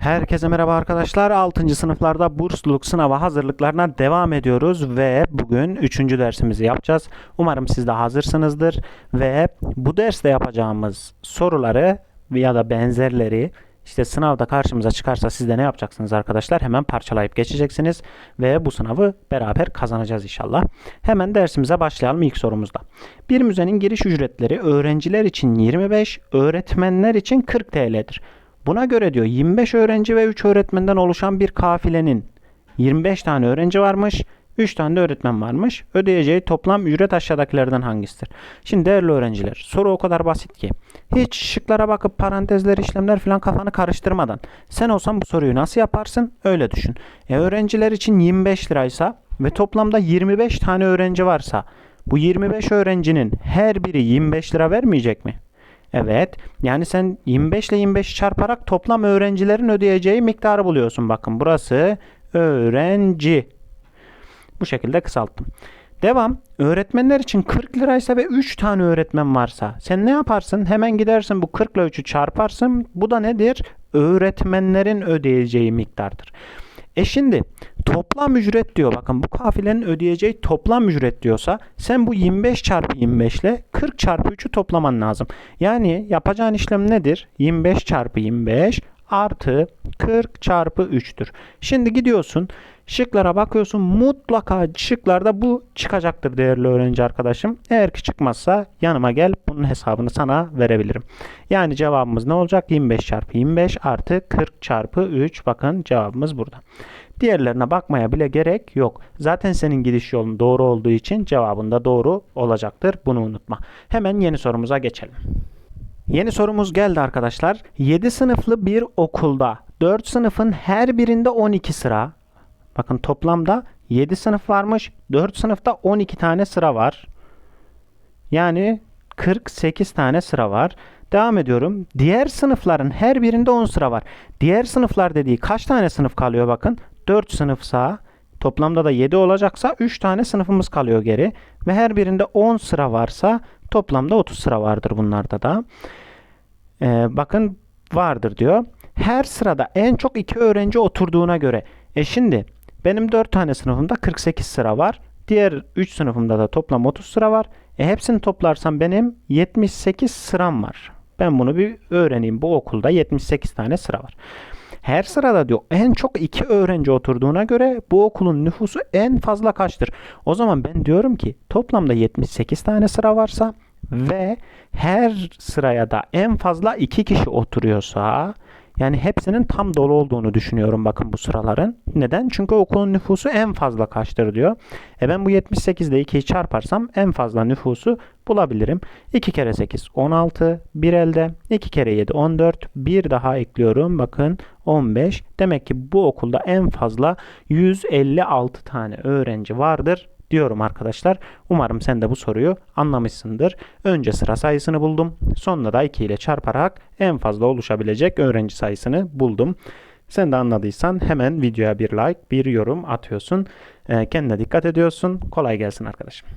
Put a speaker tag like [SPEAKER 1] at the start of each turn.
[SPEAKER 1] Herkese merhaba arkadaşlar. 6. sınıflarda bursluluk sınava hazırlıklarına devam ediyoruz ve bugün 3. dersimizi yapacağız. Umarım siz de hazırsınızdır ve bu derste yapacağımız soruları ya da benzerleri işte sınavda karşımıza çıkarsa siz de ne yapacaksınız arkadaşlar? Hemen parçalayıp geçeceksiniz ve bu sınavı beraber kazanacağız inşallah. Hemen dersimize başlayalım ilk sorumuzda. Bir müzenin giriş ücretleri öğrenciler için 25, öğretmenler için 40 TL'dir. Buna göre diyor 25 öğrenci ve 3 öğretmenden oluşan bir kafilenin 25 tane öğrenci varmış, 3 tane de öğretmen varmış. Ödeyeceği toplam ücret aşağıdakilerden hangisidir? Şimdi değerli öğrenciler soru o kadar basit ki. Hiç şıklara bakıp parantezler, işlemler falan kafanı karıştırmadan. Sen olsan bu soruyu nasıl yaparsın? Öyle düşün. E öğrenciler için 25 liraysa ve toplamda 25 tane öğrenci varsa bu 25 öğrencinin her biri 25 lira vermeyecek mi? Evet. Yani sen 25 ile 25 çarparak toplam öğrencilerin ödeyeceği miktarı buluyorsun. Bakın burası öğrenci. Bu şekilde kısalttım. Devam. Öğretmenler için 40 liraysa ve 3 tane öğretmen varsa sen ne yaparsın? Hemen gidersin bu 40 ile 3'ü çarparsın. Bu da nedir? Öğretmenlerin ödeyeceği miktardır. E şimdi toplam ücret diyor. Bakın bu kafilenin ödeyeceği toplam ücret diyorsa sen bu 25 çarpı 25 ile 40 çarpı 3'ü toplaman lazım. Yani yapacağın işlem nedir? 25 çarpı 25 artı 40 çarpı 3'tür. Şimdi gidiyorsun şıklara bakıyorsun mutlaka şıklarda bu çıkacaktır değerli öğrenci arkadaşım. Eğer ki çıkmazsa yanıma gel bunun hesabını sana verebilirim. Yani cevabımız ne olacak? 25 çarpı 25 artı 40 çarpı 3 bakın cevabımız burada. Diğerlerine bakmaya bile gerek yok. Zaten senin gidiş yolun doğru olduğu için cevabın da doğru olacaktır. Bunu unutma. Hemen yeni sorumuza geçelim. Yeni sorumuz geldi arkadaşlar. 7 sınıflı bir okulda 4 sınıfın her birinde 12 sıra. Bakın toplamda 7 sınıf varmış. 4 sınıfta 12 tane sıra var. Yani 48 tane sıra var. Devam ediyorum. Diğer sınıfların her birinde 10 sıra var. Diğer sınıflar dediği kaç tane sınıf kalıyor bakın. 4 sınıfsa toplamda da 7 olacaksa 3 tane sınıfımız kalıyor geri. Ve her birinde 10 sıra varsa toplamda 30 sıra vardır bunlarda da. Ee, bakın vardır diyor. Her sırada en çok 2 öğrenci oturduğuna göre. E şimdi benim 4 tane sınıfımda 48 sıra var. Diğer 3 sınıfımda da toplam 30 sıra var. E hepsini toplarsam benim 78 sıram var. Ben bunu bir öğreneyim. Bu okulda 78 tane sıra var. Her sırada diyor en çok iki öğrenci oturduğuna göre bu okulun nüfusu en fazla kaçtır? O zaman ben diyorum ki toplamda 78 tane sıra varsa ve her sıraya da en fazla iki kişi oturuyorsa yani hepsinin tam dolu olduğunu düşünüyorum bakın bu sıraların. Neden? Çünkü okulun nüfusu en fazla kaçtır diyor. E ben bu 78 ile 2'yi çarparsam en fazla nüfusu bulabilirim. 2 kere 8 16, 1 elde, 2 kere 7 14, bir daha ekliyorum bakın 15. Demek ki bu okulda en fazla 156 tane öğrenci vardır diyorum arkadaşlar. Umarım sen de bu soruyu anlamışsındır. Önce sıra sayısını buldum. Sonra da 2 ile çarparak en fazla oluşabilecek öğrenci sayısını buldum. Sen de anladıysan hemen videoya bir like, bir yorum atıyorsun. Kendine dikkat ediyorsun. Kolay gelsin arkadaşım.